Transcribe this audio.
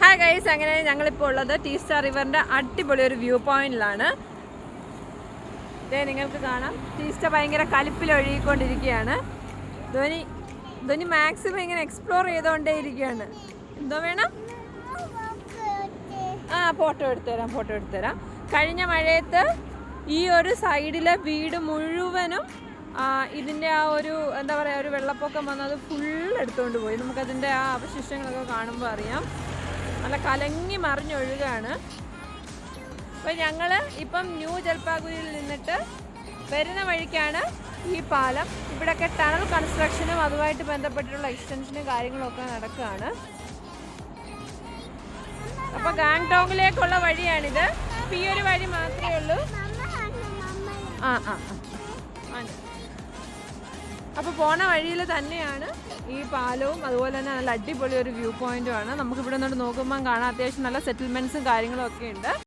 Hi guys അങ്ങനെ ഞങ്ങളിപ്പോൾ ഉള്ളത്? ടീ സ്റ്റാർ റിവറിന്റെ അടിപൊളി ഒരു വ്യൂ പോയിന്റിലാണ് ഇതേ നിങ്ങൾക്ക് കാണാം. ടീ സ്റ്റാർ ഭയങ്കര കലിപ്പിൽ ഒഴുകിക്കൊണ്ടിരിക്കുകയാണ്. ധോനി ധ്വനി മാക്സിമം ഇങ്ങനെ എക്സ്പ്ലോർ ചെയ്തുകൊണ്ടേ ഇരിക്കുകയാണ്. എന്തോ വേണം? ആ ഫോട്ടോ എടുത്തുതരാം ഫോട്ടോ എടുത്തുതരാം. കഴിഞ്ഞ മഴയത്ത് ഈ ഒരു സൈഡിലെ വീട് മുഴുവനും ഇതിന്റെ ആ ഒരു എന്താ പറയുക ഒരു വെള്ളപ്പൊക്കം വന്നത് ഫുൾ എടുത്തുകൊണ്ട് പോയി. നമുക്കതിന്റെ ആ അവശിഷ്ടങ്ങളൊക്കെ കാണുമ്പോൾ അറിയാം. നല്ല കലങ്ങി മറിഞ്ഞൊഴുകാണ്. അപ്പോൾ ഞങ്ങൾ ഇപ്പം ന്യൂ ജൽപാഗുരിയിൽ നിന്നിട്ട് വരുന്ന വഴിക്കാണ് ഈ പാലം. ഇവിടെയൊക്കെ ടണൽ കൺസ്ട്രക്ഷനും അതുമായിട്ട് ബന്ധപ്പെട്ടിട്ടുള്ള എക്സ്റ്റൻഷനും കാര്യങ്ങളൊക്കെ നടക്കുകയാണ് അപ്പോൾ ഗാങ്ടോങ്ങിലേക്കുള്ള വഴിയാണിത്. ഈ ഒരു വഴി മാത്രമേ ഉള്ളൂ. ആ ആ. ആ. ആണ്. അപ്പൊ പോണ വഴിയിൽ തന്നെയാണ് ഈ പാലവും അതുപോലെ തന്നെ നല്ല അടിപൊളി ഒരു വ്യൂ പോയിന്റും ആണ് നമുക്ക് ഇവിടെ നിന്നോട് നോക്കുമ്പോൾ കാണാൻ അത്യാവശ്യം നല്ല സെറ്റിൽമെന്റ്സും കാര്യങ്ങളും ഒക്കെ ഉണ്ട്